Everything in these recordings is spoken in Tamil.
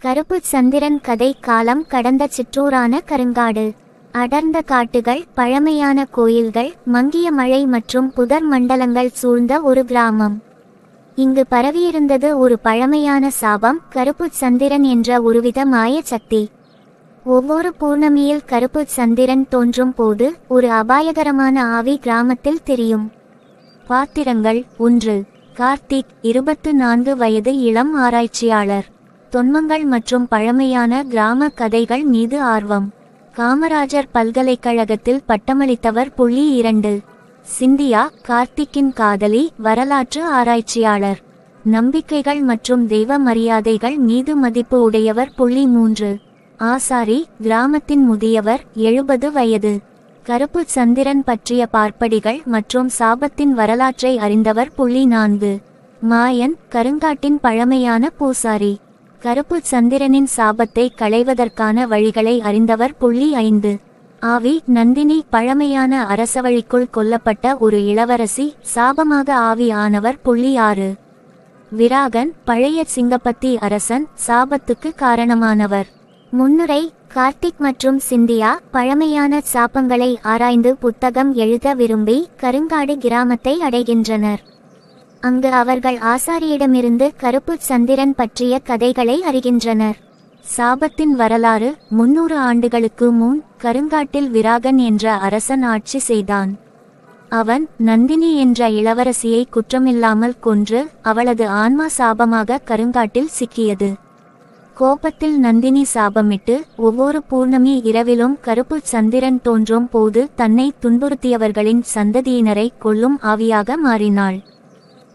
கருப்பு சந்திரன் கதை காலம் கடந்த சிற்றூரான கருங்காடு. அடர்ந்த காட்டுகள் பழமையான கோயில்கள் மங்கிய மழை மற்றும் புதர் மண்டலங்கள் சூழ்ந்த ஒரு கிராமம். இங்கு பரவியிருந்தது ஒரு பழமையான சாபம் கருப்பு சந்திரன் என்ற ஒருவித மாய சக்தி ஒவ்வொரு பூர்ணமியில் கருப்பு சந்திரன் தோன்றும் போது ஒரு அபாயகரமான ஆவி கிராமத்தில் தெரியும். பாத்திரங்கள் ஒன்று. கார்த்திக் இருபத்து நான்கு வயது இளம் ஆராய்ச்சியாளர். தொன்மங்கள் மற்றும் பழமையான கிராம கதைகள் மீது ஆர்வம். காமராஜர் பல்கலைக்கழகத்தில் பட்டமளித்தவர் புள்ளி இரண்டு. சிந்தியா கார்த்திக்கின் காதலி வரலாற்று ஆராய்ச்சியாளர். நம்பிக்கைகள் மற்றும் தெய்வ மரியாதைகள் மீது மதிப்பு உடையவர் புள்ளி மூன்று. ஆசாரி கிராமத்தின் முதியவர் எழுபது வயது. கருப்பு சந்திரன் பற்றிய பார்ப்படிகள் மற்றும் சாபத்தின் வரலாற்றை அறிந்தவர் புள்ளி நான்கு. மாயன் கருங்காட்டின் பழமையான பூசாரி. கருப்பு சந்திரனின் சாபத்தை களைவதற்கான வழிகளை அறிந்தவர் புள்ளி ஐந்து. ஆவி நந்தினி பழமையான அரசவழிக்குள் கொல்லப்பட்ட ஒரு இளவரசி சாபமாக ஆவி ஆனவர் புள்ளி ஆறு. விராகன் பழைய சிங்கப்பத்தி அரசன் சாபத்துக்கு காரணமானவர். முன்னுரை கார்த்திக் மற்றும் சிந்தியா பழமையான சாபங்களை ஆராய்ந்து புத்தகம் எழுத விரும்பி கருங்காடு கிராமத்தை அடைகின்றனர். அங்கு அவர்கள் ஆசாரியிடமிருந்து கருப்பு சந்திரன் பற்றிய கதைகளை அறிகின்றனர். சாபத்தின் வரலாறு முன்னூறு ஆண்டுகளுக்கு முன் கருங்காட்டில் விராகன் என்ற அரசன் ஆட்சி செய்தான். அவன் நந்தினி என்ற இளவரசியை குற்றமில்லாமல் கொன்று அவளது ஆன்மா சாபமாக கருங்காட்டில் சிக்கியது. கோபத்தில் நந்தினி சாபமிட்டு ஒவ்வொரு பூர்ணமி இரவிலும் கருப்பு சந்திரன் தோன்றும் போது தன்னை துன்புறுத்தியவர்களின் சந்ததியினரை கொல்லும் ஆவியாக மாறினாள்.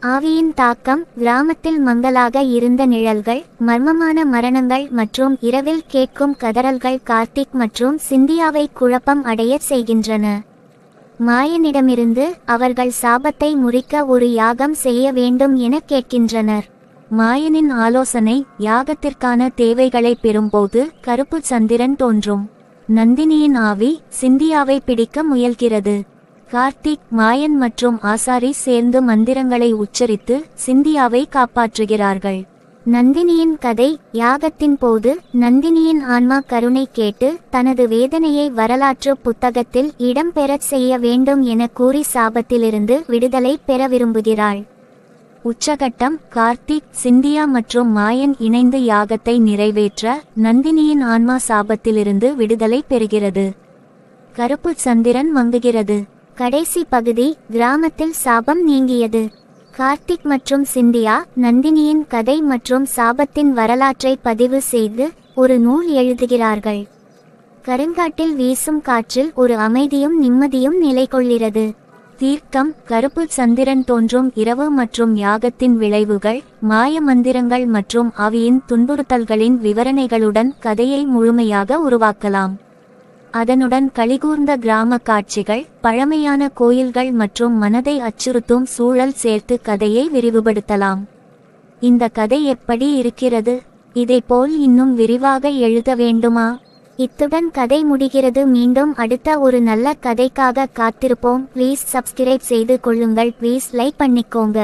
ஆவியின் தாக்கம் கிராமத்தில் மங்கலாக இருந்த நிழல்கள் மர்மமான மரணங்கள் மற்றும் இரவில் கேட்கும் கதறல்கள் கார்த்திக் மற்றும் சிந்தியாவை குழப்பம் அடைய செய்கின்றன. மாயனிடமிருந்து அவர்கள் சாபத்தை முறிக்க ஒரு யாகம் செய்ய வேண்டும் என கேட்கின்றனர். மாயனின் ஆலோசனை யாகத்திற்கான தேவைகளை பெறும்போது கருப்பு சந்திரன் தோன்றும். நந்தினியின் ஆவி சிந்தியாவை பிடிக்க முயல்கிறது. கார்த்திக் மாயன் மற்றும் ஆசாரி சேர்ந்து மந்திரங்களை உச்சரித்து சிந்தியாவை காப்பாற்றுகிறார்கள். நந்தினியின் கதை யாகத்தின் போது நந்தினியின் ஆன்மா கருணை கேட்டு தனது வேதனையை வரலாற்று புத்தகத்தில் இடம்பெறச் செய்ய வேண்டும் என கூறி சாபத்திலிருந்து விடுதலை பெற விரும்புகிறாள். உச்சகட்டம் கார்த்திக் சிந்தியா மற்றும் மாயன் இணைந்து யாகத்தை நிறைவேற்ற நந்தினியின் ஆன்மா சாபத்திலிருந்து விடுதலை பெறுகிறது. கருப்பு சந்திரன் மங்குகிறது. கடைசி பகுதி கிராமத்தில் சாபம் நீங்கியது. கார்த்திக் மற்றும் சிந்தியா நந்தினியின் கதை மற்றும் சாபத்தின் வரலாற்றை பதிவு செய்து ஒரு நூல் எழுதுகிறார்கள். கருங்காட்டில் வீசும் காற்றில் ஒரு அமைதியும் நிம்மதியும் நிலை கொள்கிறது தீர்க்கம் கருப்பு சந்திரன் தோன்றும் இரவு மற்றும் யாகத்தின் விளைவுகள் மாய மந்திரங்கள் மற்றும் அவியின் துன்புறுத்தல்களின் விவரணைகளுடன் கதையை முழுமையாக உருவாக்கலாம். அதனுடன் கலிகூர்ந்த கிராம காட்சிகள் பழமையான கோயில்கள் மற்றும் மனதை அச்சுறுத்தும் சூழல் சேர்த்து கதையை விரிவுபடுத்தலாம். இந்த கதை எப்படி இருக்கிறது? இதைப்போல் இன்னும் விரிவாக எழுத வேண்டுமா? இத்துடன் கதை முடிகிறது. மீண்டும் அடுத்த ஒரு நல்ல கதைக்காக காத்திருப்போம். ப்ளீஸ் சப்ஸ்கிரைப் செய்து கொள்ளுங்கள். ப்ளீஸ் லைக் பண்ணிக்கோங்க.